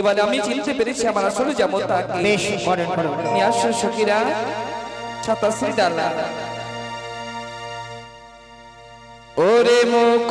এবারে আমি চিনতে পেরেছি আমার আসলে যেমন তাকে বেশ করেন নিয়ে সখীরা। ছাতাশ্রী ডালা ওরে মুখ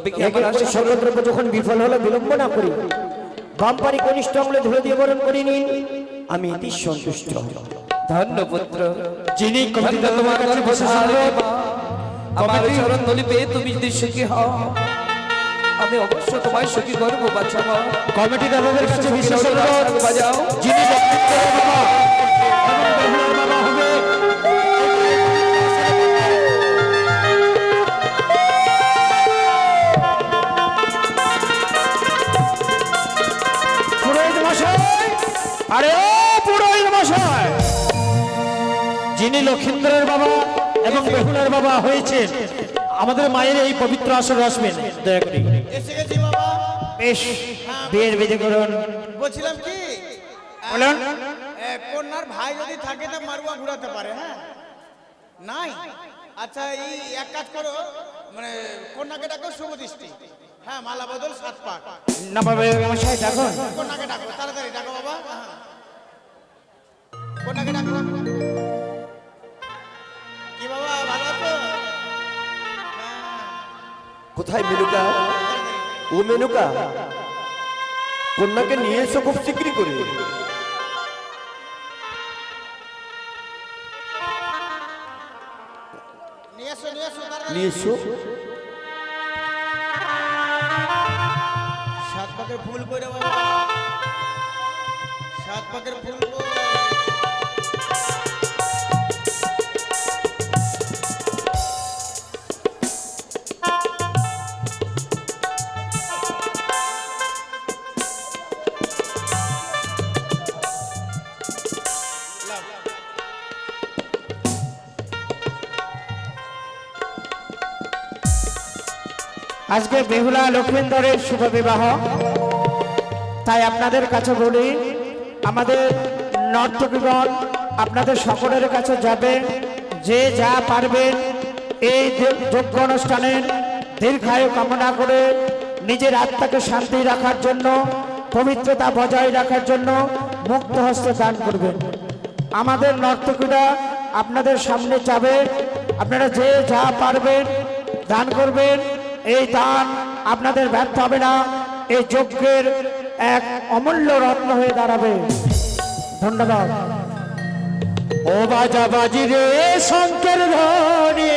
তবে কি আমার আশা? স্বর্গদ্রব্য যখন বিফল হলো বিলম্ব না করি বামপারি কনিষ্ঠ অঙ্গলে ধুলে দিয়ে বরণ করে নিন আমি এটি সন্তুষ্ট। ধন্য পুত্র যিনি ধন্য তোমার কাছে বসে আমার চরণ ধলি পেয়ে তুমি যদি সুখী হও। আমি অবশ্য তোমায় সুখী করব বাচ্চা মা। কমিটি দাদাদের কাছে বিশেষ অনুরোধ বাজাও। যিনি আরে ও পুরোহিত মশাই! যিনি লক্ষিন্দরের বাবা এবং বেহুলার বাবা হয়েছেন আমাদের মায়ের এই পবিত্র আসরে আসবেন। দয়া করে। এসে গেছি বাবা। বেশ বিয়ের বিধি করুন। বলছিলাম কি? বলুন। কন্যার ভাই যদি থাকে তা মারুয়া ঘুরাতে পারে হ্যাঁ? নাই? আচ্ছা এই এক কাজ করো মানে কন্যাকে ডাকো শুভ দৃষ্টি। হ্যাঁ মালা বদল সাত পাক। না বাবা মশাই দেখুন কন্যাকে ডাকো তাড়াতাড়ি ডাকো। বাবা হ্যাঁ। কন্যাকে ডাকো কি বাবা ভালো আছো? কোথায় মেনুকা? ও মেনুকা? কন্যাকে নিয়ে এসো খুব শীঘ্রই করে। নিয়ে এসো সাত পাকের ফুল বাবা? সাত পাকের ফুল কই? আজকে বেহুলা লক্ষ্মীন্দরের শুভ বিবাহ। তাই আপনাদের কাছে বলি, আমাদের নর্তকীগণ আপনাদের সকলের কাছে যাবে, যে যা পারবেন এই যজ্ঞ অনুষ্ঠানের দীর্ঘায়ু কামনা করে নিজের আত্মাকে শান্তি রাখার জন্য, পবিত্রতা বজায় রাখার জন্য মুক্ত হস্তে দান করবেন। আমাদের নর্তকীরা আপনাদের সামনে যাবে, আপনারা যে যা পারবেন দান করবেন এই দান আপনাদের ব্যর্থ হবে না, এই যজ্ঞের এক অমূল্য রত্ন হয়ে দাঁড়াবে। ধন্যবাদ। ও বাজা বাজি রে শঙ্কর ধরে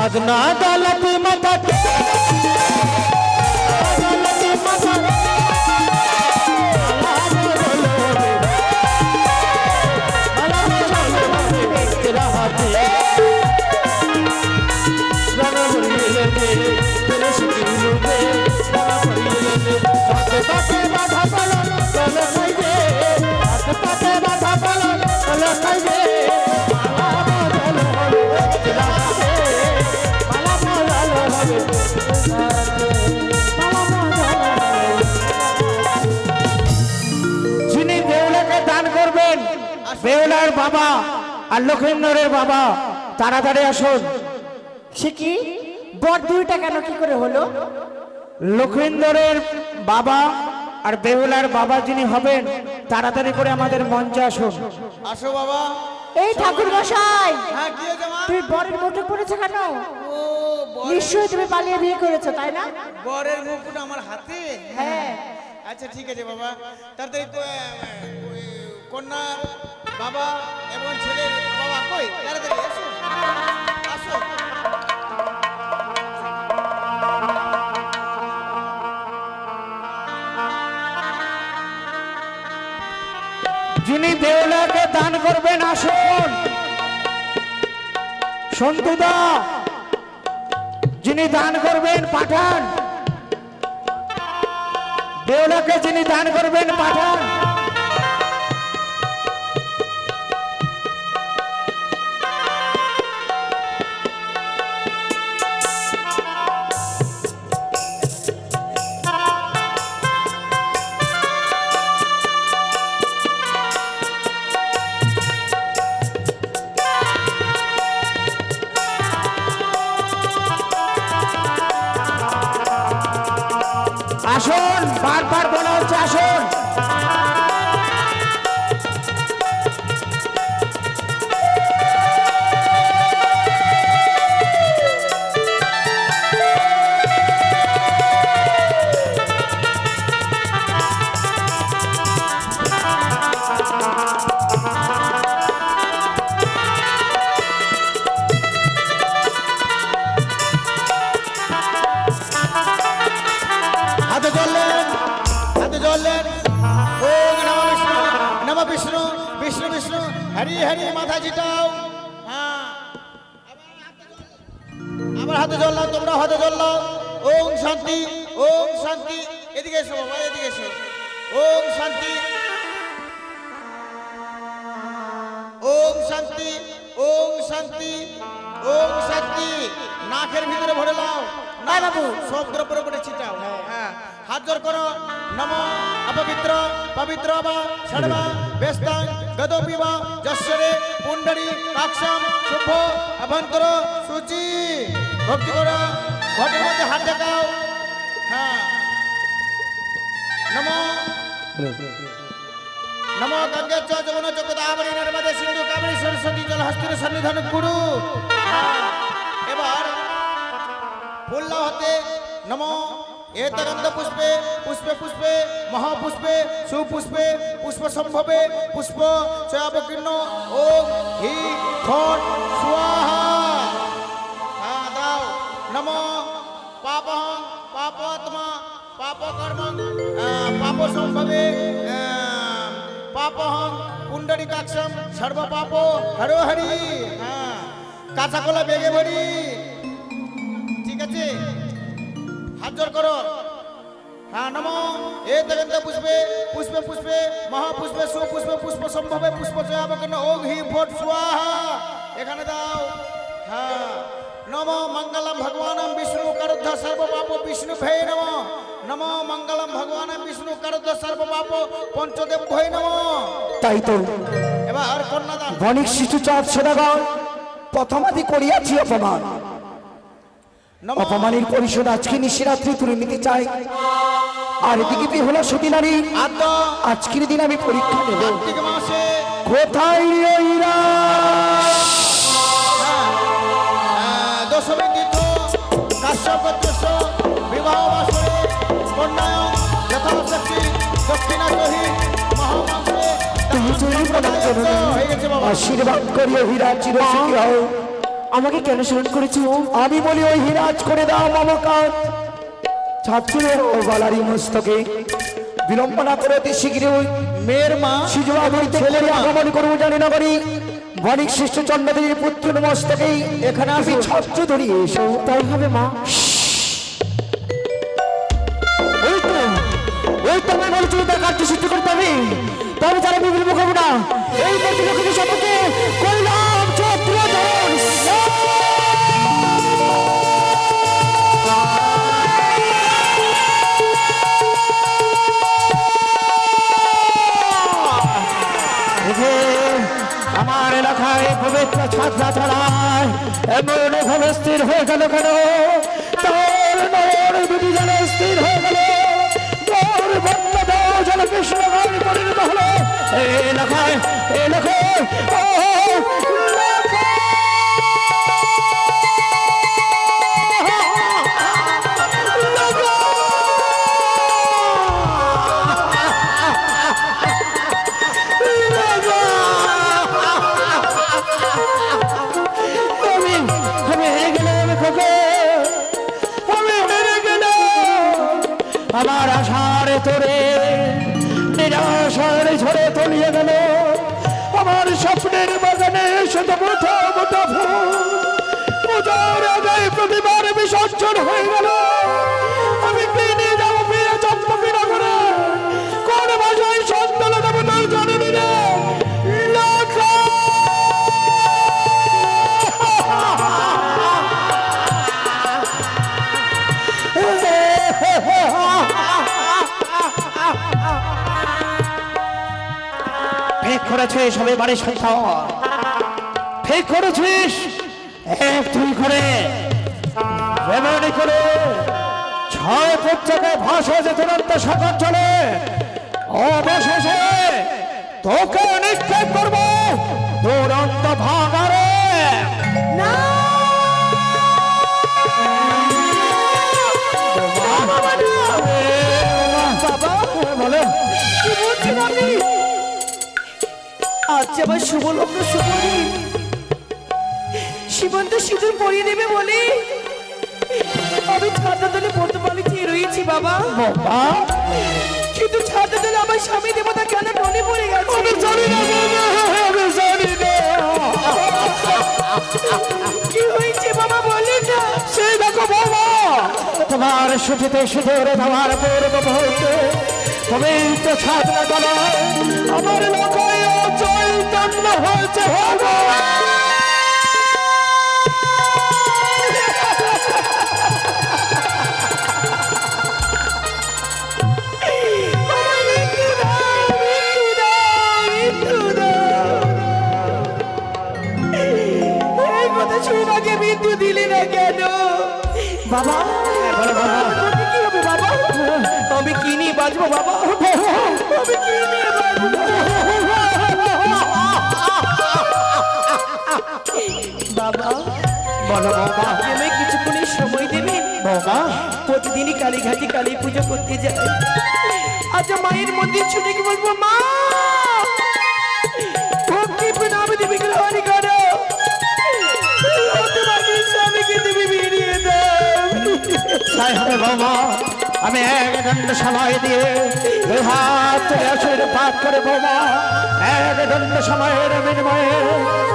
ছাদনা দালতি মাথা দালতি বাবা আর লক্ষিন্দরের বাবা তাড়াতাড়ি আসুন। সে কি? বর দুইটা কেন কি করে হলো? লক্ষিন্দরের বাবা আর বেহুলার বাবা যিনি হবেন তাড়াতাড়ি করে আমাদের মঞ্চে আসুন। আসো বাবা। এই ঠাকুর মশাই! হ্যাঁ কি হয়েছে মা? তুমি বরের মুঠে পড়েছো কেন? ও বর- নিশ্চয়ই তুমি পালিয়ে বিয়ে করেছ তাই না? বরের মুকুট আমার হাতে? হ্যাঁ। আচ্ছা ঠিক আছে বাবা। তাড়াতাড়ি কো- ওই কন্যার বাবা এবং ছেলের বাবা, কই? তাড়াতাড়ি আসো। যিনি বেহুলাকে দান করবেন, আসুন। সন্তুদা, যিনি দান করবেন, পাঠান। বেহুলাকে যিনি দান করবেন, পাঠান। হরি হরি মাথা চিটাও হ্যাঁ। আবার হাতে চললাম তোমরা হাতে চললাম ওম শান্তি ওম শান্তি। এদিকে এসো বাবা এদিকে এসো। ওম শান্তি। ওম শান্তি ওম শান্তি ওম শান্তি। নাকের ভিতরে ভরে নাও। না বাবু। সব দ্রব্যের উপরে ছিটাও। হ্যাঁ। হাত জোর করো। নম অপবিত্র পবিত্র বা ষড়বা ব্যস্তাং গদপিবা যশ্বরে পুণ্ডরী কাক্ষম শুভ অভন্তর সূচি। ভক্তি করো। ঘটের মধ্যে হাত দেখাও। হ্যাঁ। নম। নমো গঙ্গে চ যমুন চ গোদাবরী নর্মদে সিন্ধু কাবেরী সরস্বতী জল হস্তির সন্নিধান কুরু। হ্যাঁ, এবার ফুল্লা হতে। নমো। এতগন্ধ পুষ্পে পুষ্পে পুষ্পে মহাপুষ্পে সুপুষ্পে পুষ্প সম্ভবে পুষ্প চয়াবকীর্ণ ওম হি ফট স্বাহা দাও নমো পাপহং পাপাত্মা পাপকর্মং আহ, পাপ সম্ভবে পাপহং হাত জোর করো। হ্যাঁ নমো। এ দেবেন্দ্র পুষ্পে পুষ্পে পুষ্পে মহাপুষ্পে সুপুষ্পে পুষ্প সম্ভবে পুষ্প জয়াবকর্ণ ওং হি ফট স্বাহা। এখানে দাও। হ্যাঁ। নম মঙ্গলম ভগবানম বিষ্ণু করুদ্ধ সর্ব পাপ বিষ্ণু ভে নম। নম মঙ্গলম ভগবান বিষ্ণু করুদ্ধ সর্ব পাপ পঞ্চদেব ভৈ নম। তাই তো। এবার কন্যাদান। বণিক শিশু চাঁদ সদাগর প্রথমাদি করিয়াছি অপমান। অপমানের পরিশোধ আজকে নিশিরাত্রি তুলে নিতে চাই। আর এদিকে হলো সতী নারী? আজকের দিন আমি পরীক্ষা নেব। কোথায় হয়ে আশীর্বাদ করিও হীরা চিরসুখী হও। আমাকে কেন স্মরণ করেছ? আমি বলি ওই হিরাজ করে দাও মমকার ছাত্রের ও মস্তকে বিলম্বনা করে অতি মেয়ের মা শিশুবাবুর ছেলের আগমন করব জানি না করি বণিক শ্রেষ্ঠ চন্দ্রদেবীর পুত্র মস্তকেই এখানে আমি ছাত্র ধরিয়ে এসো। তাই হবে মা। ওই তো আমি বলছি তার কাজটি সিদ্ধ করতে হবে। তবে যারা বিবির মোকাবিলা এই প্রতিযোগিতা সম্পর্কে কইলাম এলাকায় পবিত্র ছাত্রা ছড়ায়। এমন ভাবে স্থির হয়ে গেল কেন? তার দুটি বিসর্জন হয়ে গেল। আমি কি নিয়ে যাব ফিরে চম্পকি নগরে কোন ভাষায় সন্তান দেবো তার জানি না ফেক করেছিস সবাই বাড়ির সন্তান। ফেক করেছিস? এক দুই করে। এমনি করে ছয় পুত্রকে ভাষা যে তুরন্ত সকল চলে অবশেষে তোকে নিক্ষেপ করব দুরন্ত ভাগারে না! আমার শুভ লগ্ন শুভ সীমন্ত সিঁদুর পরিয়ে দেবে বলে। আমি ছাতা দলে চেয়ে রয়েছি বাবা। বাবা? কিন্তু ছাতা দলে আমার স্বামী দেবতা কেন টনে পড়ে গেছে? আমি জানি না বাবা আমি জানি না। কি হয়েছে বাবা বলেন না। সেই দেখো বাবা তোমার সুখেতে সুধরে তোমার পূর্ব মুহূর্তে পবিত্র ছাত্রা গলায় আমার লোকায় চৈতন্য হয়েছে ভগবান বাবা। বলো কি নিয়ে বাঁচবো বাবা? আমি বাবা। বলো বাবা। তুমি কিছুক্ষণের সময় দেবে। বাবা। প্রতিদিনই কালীঘাটে কালী পুজো করতে যাই আচ্ছা মায়ের মন্দির ছুটে কি বলব মা! তাই হবে বৌমা আমি এক দণ্ড সময় দিয়ে হাত তুলে আশীর্বাদ করে বৌমা, এক দণ্ড সময়ের বিনিময়ে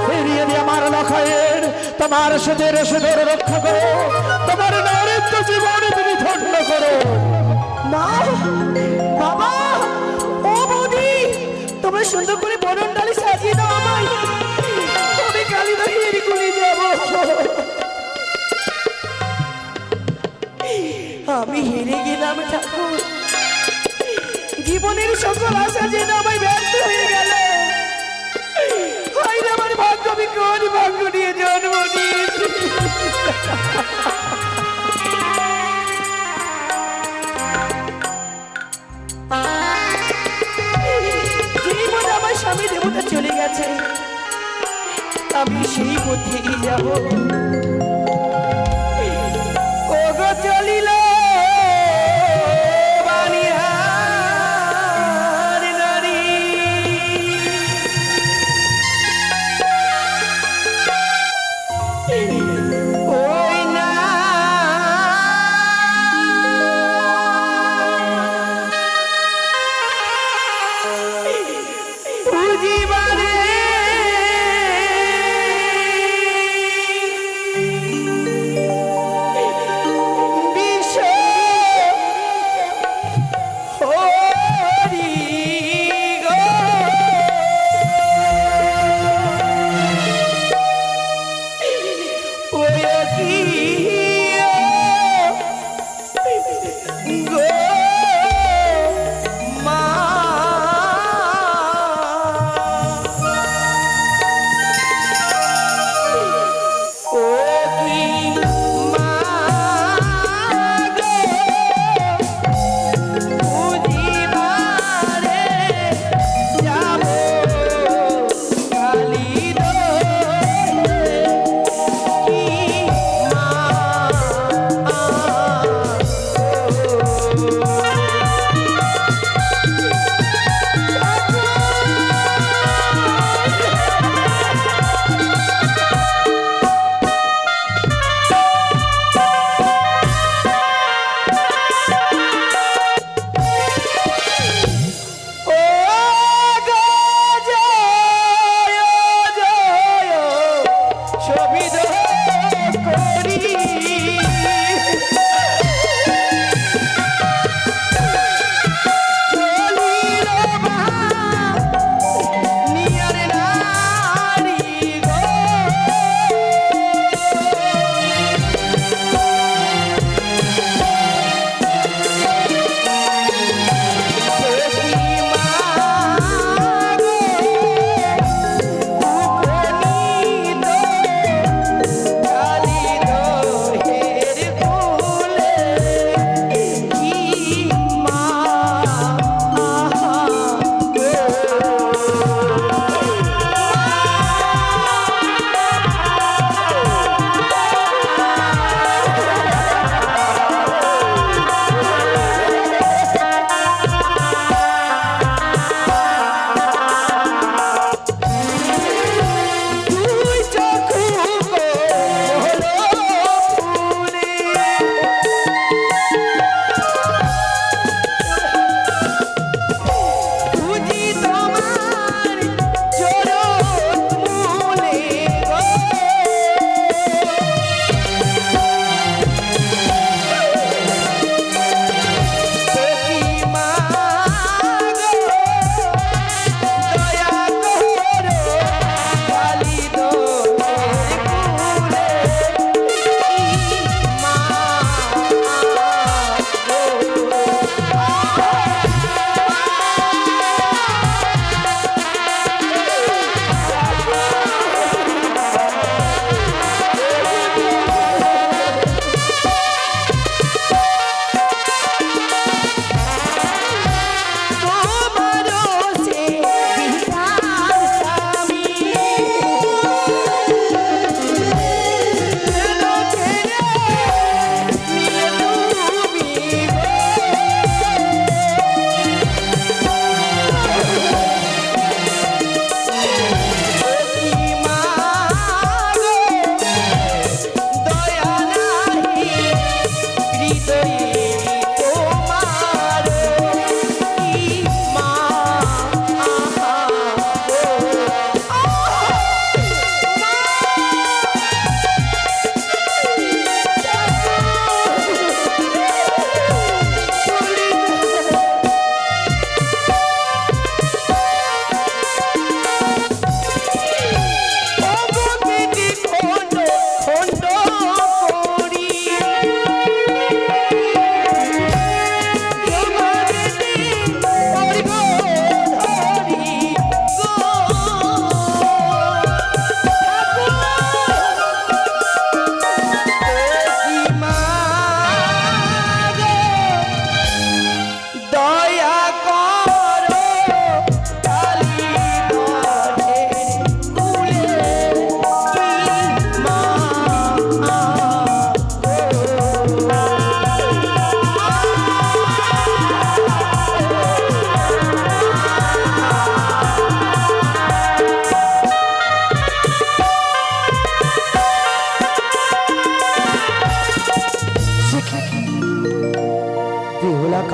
ফিরিয়ে দিয়ে আমার লখায়ের তোমার সুদের সুদের রক্ষা করো, তোমার নারীত্ব জীবন তুমি ধন্য করো। মা, বাবা, ও বৌদি, তোমরা সুন্দর করে বরণ ডালি সাজিয়ে দাও। জীবনের সকল আশা যেন আমায় ব্যর্থ হয়ে গেল। হয় আমার ভাগ্য, আমি কোন ভাগ্য নিয়ে জন্ম নিয়েছি? আমার স্বামী দেবতা চলে গেছে। আমি সেই পথেই যাব। ওই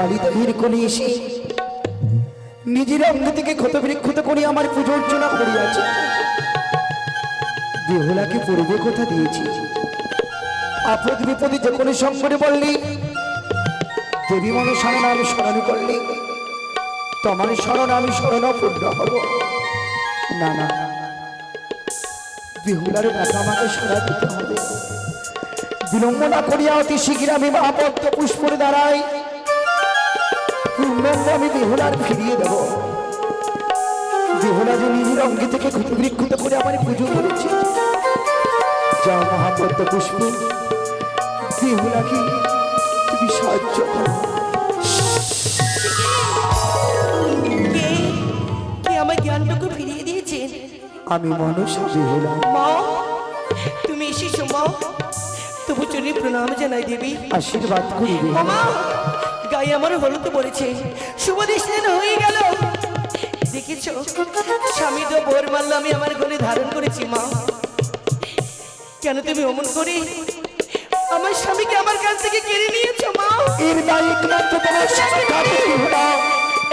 কালী দহির কোলে এসে নিজের অঙ্গ থেকে ক্ষত বিক্ষত করে আমার পুজো অর্চনা করিয়াছে। বেহুলাকে পূর্বে কথা দিয়েছি। আপদ বিপদে যে কোনো সঙ্গরে বললি দেবী মনসার নাম স্মরণ করলি। তোমার স্মরণ আমি স্মরণ পূর্ণ হব। না না। বেহুলার ব্যাটা আমাকে সারা দিতে হবে। বিলম্ব না করিয়া অতি শীঘ্র আমি মহাপদ্ম পুষ্পরে দাঁড়াই আমি বেহুলার ফিরিয়ে দেব। বেহুলা যে নিজের অঙ্গে থেকে ক্ষতবিক্ষত করে আমার পুজো করেছে। যা মহাপদ্ম পুষ্প বেহুলাকে তুমি সাহায্য করো। আমার জ্ঞানটুকু ফিরিয়ে দিয়েছেন আমি মানুষ বেহুলা মা তুমি এসেছ মা। তবু চলে প্রণাম জানাই দেবী। আশীর্বাদ করি বেহুলা মামা গায়ে আমার হলুদ পড়েছে। শুভ দিন হয়ে গেল। দেখেছ স্বামী তো বোর মারল আমি আমার গলে ধারণ করেছি মা। কেন তুমি অমন করে? আমার স্বামীকে আমার কাছ থেকে কেড়ে নিয়েছো মা। এর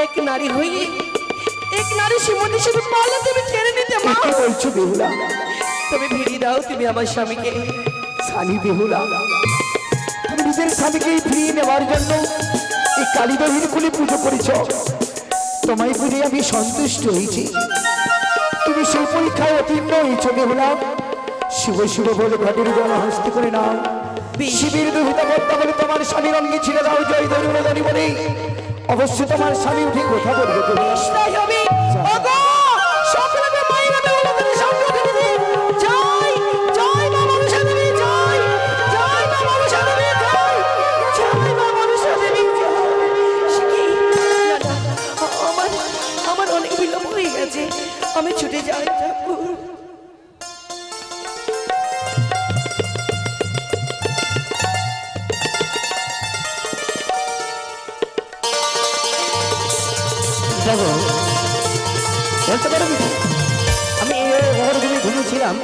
এক নারী হয়ে এক নারী শ্রীমতী শুধু পারলে তুমি কেড়ে নিতে মা। বলছো বেহুলা? তুমি ফিরিয়ে দাও তুমি আমার স্বামীকে। স্বামী বেহুলা। তুমি নিজের স্বামীকে ফিরিয়ে নেওয়ার জন্য এই কালীবাহীর কুলে পুজো করেছ। তোমায় পুজে আমি সন্তুষ্ট হয়েছি। তুমি সেই পরীক্ষায় উত্তীর্ণ হয়েছ বেহুলা শুভ শুভ বলে ঘটের গণ হস্তে করে নাও। শিবির দুহিতা বদ্ধ বলে তোমার স্বামীর অঙ্গে ছিল দাও জয় জানি বলে। অবশ্যই তোমার স্বামী উঠে কথা বলবে। আমি ছুটে যাই। ঠাকুর দেখো বলতে পারবি আমি এই ঘর ঘুমিয়ে ঘুমিয়েছিলাম।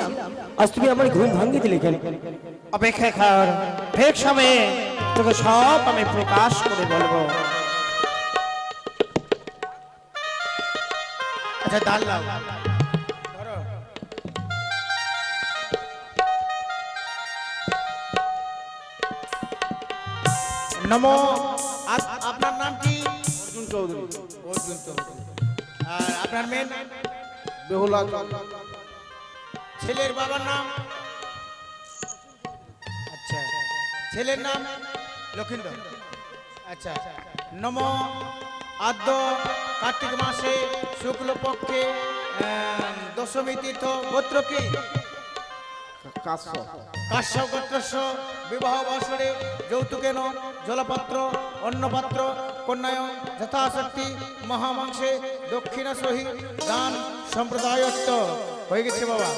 আজ তুমি আমার ঘুম ভাঙিয়ে দিলে কেন? অপেক্ষা কর ঠিক সময়ে তোকে সব আমি প্রকাশ করে বলব। আচ্ছা ধরো নমো। আপনার নাম কি? অর্জুন চৌধুরী। অর্জুন চৌধুরী। আর আপনার মেন বেহুলা ছেলের বাবার নাম? আচ্ছা। ছেলের নাম? লক্ষিন্দর। আচ্ছা। নম। আদ্য কার্তিক মাসে শুক্লপক্ষে দশমী তীর্থ গোত্র কি? কাশ্য। গোত্রস্য বিবাহ বৎসরে যৌতুকেন জলপাত্র অন্নপাত্র কন্যায় যথাশক্তি মহামাংসে দক্ষিণা সহি দান সম্প্রদায়ত্ব। হয়ে গেছে বাবা।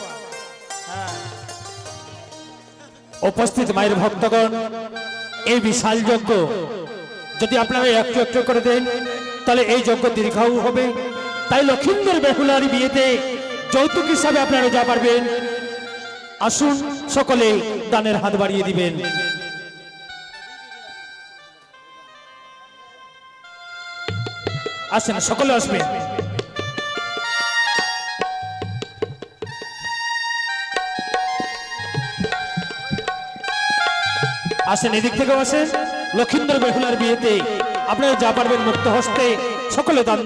হ্যাঁ। উপস্থিত মায়ের ভক্তগণ এই বিশাল যজ্ঞ যদি আপনারা একটু একটু করে দেন, তাহলে এই যজ্ঞ দীর্ঘায়ু হবে। তাই লক্ষিন্দর বেহুলার বিয়েতে যৌতুক হিসাবে আপনারা যা পারবেন, আসুন সকলে দানের হাত বাড়িয়ে দিবেন। আসেন, সকলে আসবেন। আসেন, এদিক থেকেও আসেন। লক্ষিন্দর বেহুলার বিয়েতে আপনারা যা পারবেন মুক্ত হস্তে সকলে দান